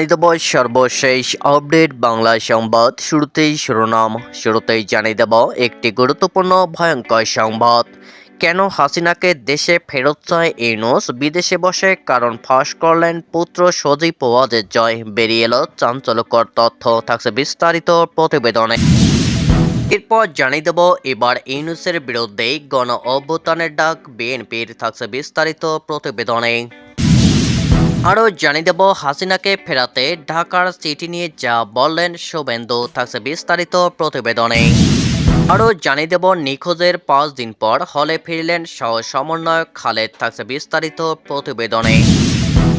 জানিয়ে দেব সর্বশেষ আপডেট বাংলা সংবাদ শুরুতেই শিরোনাম। শুরুতেই জানিয়ে দেব একটি গুরুত্বপূর্ণ ভয়ঙ্কর সংবাদ। কেন হাসিনাকে দেশে ফেরত চায় ইউনুস বিদেশে বসে কারণ ফাঁস করলেন পুত্র সজীব ওয়াজের জয়। বেরিয়ে এলো চাঞ্চল্যকর তথ্য। থাকছে বিস্তারিত প্রতিবেদনে। এরপর জানিয়ে দেব এবার ইউনুসের বিরুদ্ধেই গণ অভ্যুত্থানের ডাক বিএনপির। থাকছে বিস্তারিত প্রতিবেদনে। আরও জানিয়ে দেব, হাসিনাকে ফেরাতে ঢাকার চিঠি নিয়ে যা বললেন শুভেন্দু, থাকছে বিস্তারিত প্রতিবেদনে। আরও জানিয়ে দেব, নিখোঁজের পাঁচ দিন পর হলে ফিরলেন সহ সমন্বয়ক খালেদ, থাকছে বিস্তারিত প্রতিবেদনে।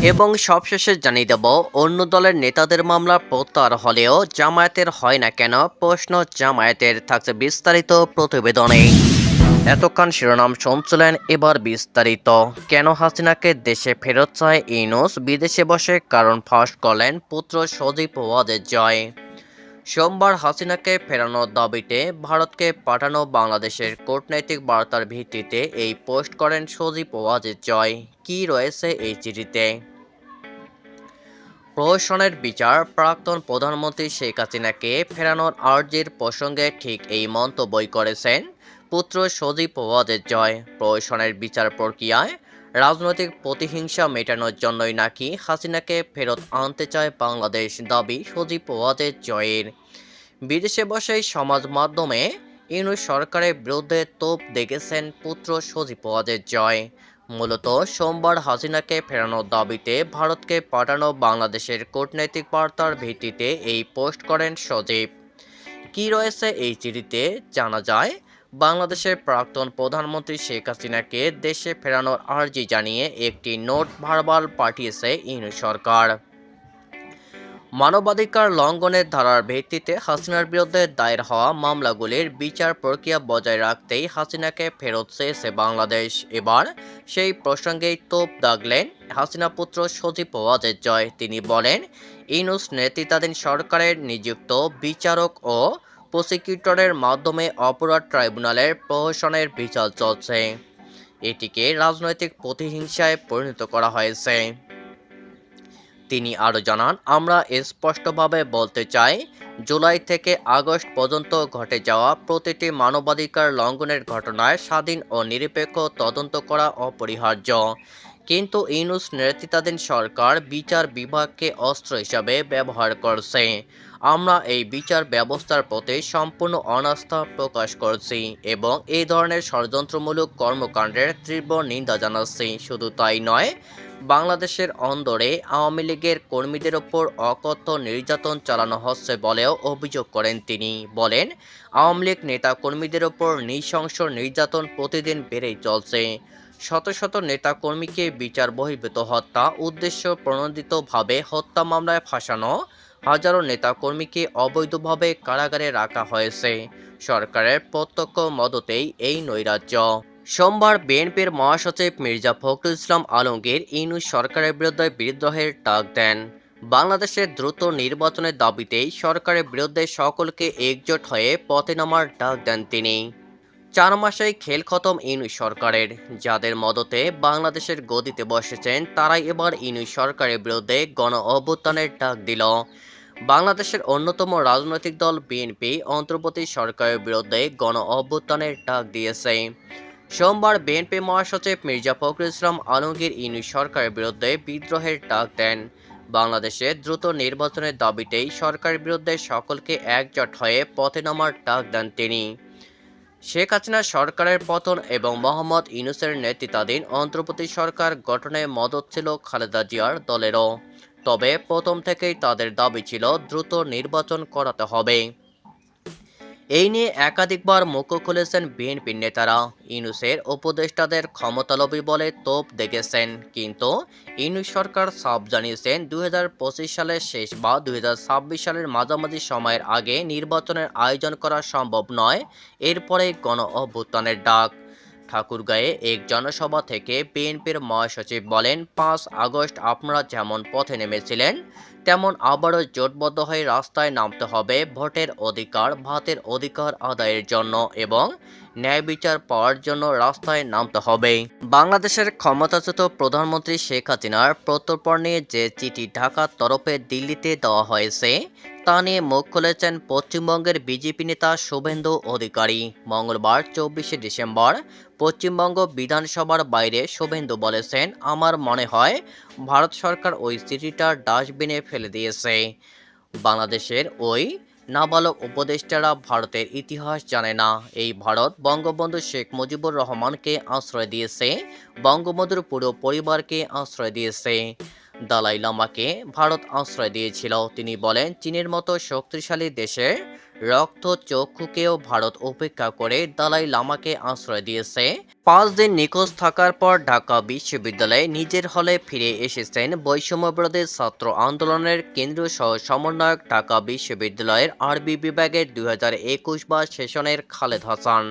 এবং সবশেষে জানিয়ে দেব, অন্য দলের নেতাদের মামলা প্রত্যাহার হলেও জামায়াতের হয় না কেন? প্রশ্ন জামায়াতের, থাকছে বিস্তারিত প্রতিবেদনে। এতক্ষণ শিরোনাম শুনছিলেন এবার বিস্তারিত। কেন হাসিনাকে দেশে ফেরত চায় ইনুস বিদেশে বসে কারণ ফাঁস করলেন পুত্র সজীব ওয়াজের জয়। সোমবার হাসিনাকে ফেরানোর দাবিতে ভারতকে পাঠানো বাংলাদেশের কূটনৈতিক বার্তার ভিত্তিতে এই পোস্ট করেন সজীব ওয়াজের জয়। কি রয়েছে এই চিঠিতে? প্রহসনের বিচার, প্রাক্তন প্রধানমন্ত্রী শেখ হাসিনাকে ফেরানোর আর্জির প্রসঙ্গে ঠিক এই মন্তব্যই করেছেন পুত্র সজীব ওয়াজের জয়। প্রহসনের বিচার প্রক্রিয়ায় রাজনৈতিক প্রতিহিংসা মেটানোর জন্যই নাকি হাসিনাকে ফেরত আনতে চায় বাংলাদেশ দাবি সজীব ওয়াজের জয়ের। বিদেশে বসেই সমাজ মাধ্যমে ইউনুস সরকারের বিরুদ্ধে তোপ দেখেছেন পুত্র সজীব ওয়াজের জয়। মূলত সোমবার হাসিনাকে ফেরানোর দাবিতে ভারতকে পাঠানো বাংলাদেশের কূটনৈতিক বার্তার ভিত্তিতে এই পোস্ট করেন সজীব। কি রয়েছে এই চিঠিতে জানা যায় বাংলাদেশের প্রাক্তন প্রধানমন্ত্রী শেখ হাসিনাকে দেশে ফেরানোর আর্জি জানিয়ে একটি নোট ভারবাল পাঠিয়েছে ইউনিট সরকার। মানবাধিকার লঙ্ঘনের ধারার ভিত্তিতে হাসিনার বিরুদ্ধে দায়ের হওয়া মামলাগুলির বিচার প্রক্রিয়া বজায় রাখতেই হাসিনাকে ফেরত চেয়েছে বাংলাদেশ। এবার সেই প্রসঙ্গেই তোপ দাগলেন হাসিনা পুত্র সজীব ওয়াজের জয়। তিনি বলেন ইনুস নেতৃত্বাধীন সরকারের নিযুক্ত বিচারক ও প্রসিকিউটরের মাধ্যমে অপরাধ ট্রাইব্যুনালের প্রহসনের বিচার চলছে। এটিকে রাজনৈতিক প্রতিহিংসায় পরিণত করা হয়েছে। তিনি আরও জানান, আমরা স্পষ্টভাবে বলতে চাই, জুলাই থেকে আগস্ট পর্যন্ত ঘটে যাওয়া প্রতিটি মানবাধিকার লঙ্ঘনের ঘটনায় স্বাধীন ও নিরপেক্ষ তদন্ত করা অপরিহার্য। কিন্তু ইউনুস নেতৃত্বাধীন সরকার বিচার বিভাগকে অস্ত্র হিসাবে ব্যবহার করছে। আমরা এই বিচার ব্যবস্থার প্রতি সম্পূর্ণ অনাস্থা প্রকাশ করছি এবং এই ধরনের ষড়যন্ত্রমূলক কর্মকাণ্ডের তীব্র নিন্দা জানাচ্ছি। শুধু তাই নয়, বাংলাদেশের অন্দরে আওয়ামী লীগের কর্মীদের ওপর অকথ্য নির্যাতন চালানো হচ্ছে বলেও অভিযোগ করেন তিনি। বলেন, আওয়ামী লীগ নেতা কর্মীদের ওপর নৃশংস নির্যাতন প্রতিদিন বেড়েই চলছে। শত শত নেতা কর্মীকে বিচার বহির্ভূত হত্যা উদ্দেশ্য প্রণোদিতভাবে হত্যা মামলায় ফাঁসানো হাজারো নেতাকর্মীকে অবৈধভাবে কারাগারে রাখা হয়েছে। সরকারের প্রত্যক্ষ মদতেই এই নৈরাজ্য। সোমবার বিএনপির মহাসচিব মির্জা ফখরুল ইসলাম আলমগীর ইউনুস সরকারের বিরুদ্ধে বিদ্রোহের ডাক দেন। বাংলাদেশের দ্রুত নির্বাচনের দাবিতেই সরকারের বিরুদ্ধে সকলকে একজোট হয়ে পথে নামার ডাক দেন তিনি। চার মাসেই খেল খতম ইনুই সরকারের। যাদের মদতে বাংলাদেশের গদিতে বসেছেন, তারাই এবার ইনুই সরকারের বিরুদ্ধে গণ অভ্যুত্থানের ডাক দিল। বাংলাদেশের অন্যতম রাজনৈতিক দল বিএনপি অন্তর্বর্তী সরকারের বিরুদ্ধে গণ অভ্যুত্থানের ডাক দিয়েছে। সোমবার বিএনপি মহাসচিব মির্জা ফখরুল ইসলাম আলমগীর ইনুই সরকারের বিরুদ্ধে বিদ্রোহের ডাক দেন। বাংলাদেশে দ্রুত নির্বাচনের দাবিতেই সরকারের বিরুদ্ধে সকলকে একজোট হয়ে পথে নামার ডাক দেন তিনি। শেখ হাসিনা সরকারের পতন এবং মোহাম্মদ ইউনুসের নেতৃত্বাধীন অন্তর্বর্তী সরকার গঠনে মদত ছিল খালেদা জিয়ার দলেরও। তবে প্রথম থেকেই তাদের দাবি ছিল দ্রুত নির্বাচন করাতে হবে। এই নিয়ে একাধিকবার মুখ খুলেছেন বিএনপির নেতারা। ইনুসের উপদেষ্টাদের ক্ষমতালোভী বলে তোপ দেখেছেন কিন্তু ইনুস সরকার সাফ জানিয়েছেন দু হাজার পঁচিশ সালের শেষ বা দু হাজার ছাব্বিশ সালের মাঝামাঝি সময়ের আগে নির্বাচনের আয়োজন করা সম্ভব নয়। এরপরে গণ অভ্যুত্থানের ডাক। ঠাকুরগাঁয়ে এক জনসভা থেকে বিএনপির মহাসচিব বলেন, পাঁচ আগস্ট আপনারা যেমন পথে নেমেছিলেন, তেমন আবারও জোটবদ্ধ হয়ে রাস্তায় নামতে হবে ভোটের অধিকার, ভাতের অধিকার আদায়ের জন্য এবং ন্যায় বিচার পাওয়ার জন্য রাস্তায় নামতে হবে। বাংলাদেশের ক্ষমতাচ্যুত প্রধানমন্ত্রী শেখ হাসিনার প্রত্যর্পণ নিয়ে যে চিঠি ঢাকার তরফে দিল্লিতে দেওয়া হয়েছে, তা নিয়ে মুখ খুলেছেন পশ্চিমবঙ্গের বিজেপি নেতা শুভেন্দু অধিকারী। মঙ্গলবার চব্বিশে ডিসেম্বর পশ্চিমবঙ্গ বিধানসভার বাইরে শুভেন্দু বলেছেন, আমার মনে হয় ভারত সরকার ওই চিঠিটা ডাস্টবিনে ফেলে দিয়েছে। বাংলাদেশের ওই নাবালক উপদেষ্টারা ভারতের ইতিহাস জানে না। এই ভারত বঙ্গবন্ধু শেখ মুজিবুর রহমানকে আশ্রয় দিয়েছে, বঙ্গবন্ধুর পুরো পরিবারকে আশ্রয় দিয়েছে। দালাই লামাকে ভারত আশ্রয় দিয়েছিল। তিনি বলেন, চীনের মতো শক্তিশালী দেশে রক্ত চক্ষুকেও ভারত উপেক্ষা করে দালাই লামাকে আশ্রয় দিয়েছে। পাঁচ দিন নিখোঁজ থাকার পর ঢাকা বিশ্ববিদ্যালয়ে নিজের হলে ফিরে এসেছেন বৈষম্যবিরোধী ছাত্র আন্দোলনের কেন্দ্রীয় সহ সমন্বয়ক ঢাকা বিশ্ববিদ্যালয়ের আরবি বিভাগের দুই হাজার একুশ বা সেশনের খালেদ হাসান।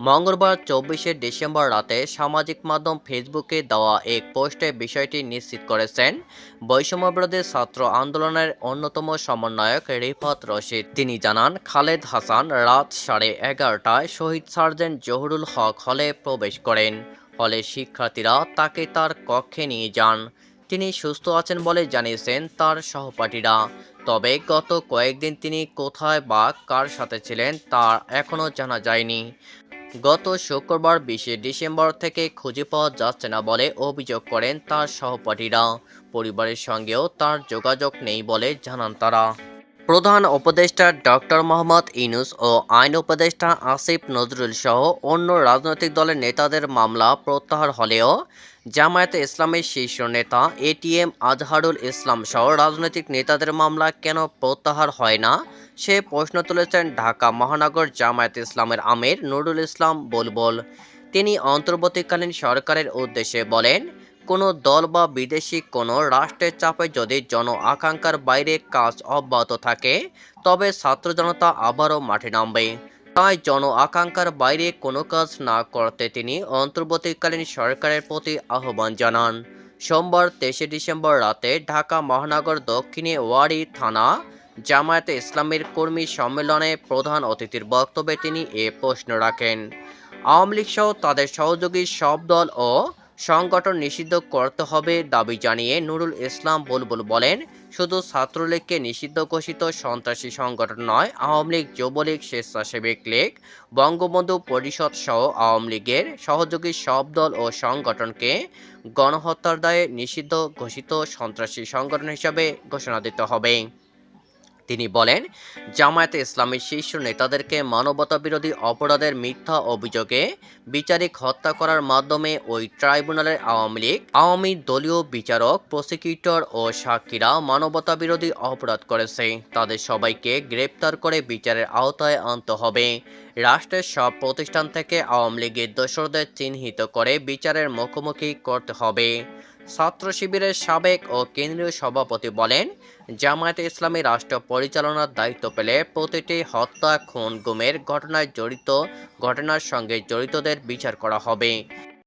মঙ্গলবার চব্বিশে ডিসেম্বর রাতে সামাজিক মাধ্যম ফেসবুকে দেওয়া এক পোস্টে বিষয়টি নিশ্চিত করেছেন বৈষম্যবিরোধী ছাত্র আন্দোলনের অন্যতম সমন্বয়ক রিফাত রশিদ। তিনি জানান, খালেদ হাসান রাত সাড়ে এগারোটায় শহীদ সার্জেন্ট জহুরুল হক হলে প্রবেশ করেন। হলে শিক্ষার্থীরা তাকে তার কক্ষে নিয়ে যান। তিনি সুস্থ আছেন বলে জানিয়েছেন তার সহপাঠীরা। তবে গত কয়েকদিন তিনি কোথায় বা কার সাথে ছিলেন তা এখনও জানা যায়নি। গত শুক্রবার বিশে ডিসেম্বর থেকে খুঁজে পাওয়া যাচ্ছে না বলে অভিযোগ করেন তার সহপাঠীরা। পরিবারের সঙ্গেও তার যোগাযোগ নেই বলে জানান তারা। প্রধান উপদেষ্টা ডক্টর মোহাম্মদ ইনুস ও আইন উপদেষ্টা আসিফ নজরুল সহ অন্য রাজনৈতিক দলের নেতাদের মামলা প্রত্যাহার হলেও জামায়াতে ইসলামের শীর্ষ নেতা এটিএম আজহারুল ইসলাম সহ রাজনৈতিক নেতাদের মামলা কেন প্রত্যাহার হয় না? সে প্রশ্ন তুলেছেন ঢাকা মহানগর জামায়াত ইসলামের আমির নুরুল ইসলাম বুলবুল। তিনি অন্তর্বর্তীকালীন সরকারের উদ্দেশ্যে বলেন, কোনো দল বা বিদেশি কোনো রাষ্ট্রের চাপে যদি জন আকাঙ্ক্ষার বাইরে কাজ অব্যাহত থাকে, তবে ছাত্র জনতা আবারও মাঠে নামবে। তাই জন আকাঙ্ক্ষার বাইরে কোনো কাজ না করতে তিনি অন্তর্বর্তীকালীন সরকারের প্রতি আহ্বান জানান। সোমবার তেইশে ডিসেম্বর রাতে ঢাকা মহানগর দক্ষিণে ওয়ারি থানা জামায়াতে ইসলামের কর্মী সম্মেলনে প্রধান অতিথির বক্তব্যে তিনি এ প্রশ্ন রাখেন। আওয়ামী লীগ সহ তাদের সহযোগী সব দল ও সংগঠন নিষিদ্ধ করতে হবে দাবি জানিয়ে নুরুল ইসলাম বুলবুল বলেন, শুধু ছাত্রলীগকে নিষিদ্ধ ঘোষিত সন্ত্রাসী সংগঠন নয়, আওয়ামী লীগ, যুবলীগ, স্বেচ্ছাসেবক লীগ, বঙ্গবন্ধু পরিষদ সহ আওয়ামী লীগের সহযোগী সব দল ও সংগঠনকে গণহত্যার দায়ে নিষিদ্ধ ঘোষিত সন্ত্রাসী সংগঠন হিসাবে ঘোষণা দিতে হবে। তিনি বলেন, জামায়াতে ইসলামের শীর্ষ নেতাদেরকে মানবতা বিরোধী অপরাধের মিথ্যা অভিযোগে বিচারিক হত্যা করার মাধ্যমে ওই ট্রাইব্যুনালের আওয়ামী লীগ, আওয়ামী দলীয় বিচারক, প্রসিকিউটর ও সাক্ষীরা মানবতা বিরোধী অপরাধ করেছে। তাদের সবাইকে গ্রেপ্তার করে বিচারের আওতায় আনতে হবে। রাষ্ট্রের সব প্রতিষ্ঠান থেকে আওয়ামী লীগের দোসরদের চিহ্নিত করে বিচারের মুখোমুখি করতে হবে। ছাত্র শিবিরের সাবেক ও কেন্দ্রীয় সভাপতি বলেন, জামায়াতে ইসলামী রাষ্ট্র পরিচালনার দায়িত্ব পেলে প্রতিটি হত্যা, খুন, গুমের ঘটনায় জড়িত, ঘটনার সঙ্গে জড়িতদের বিচার করা হবে।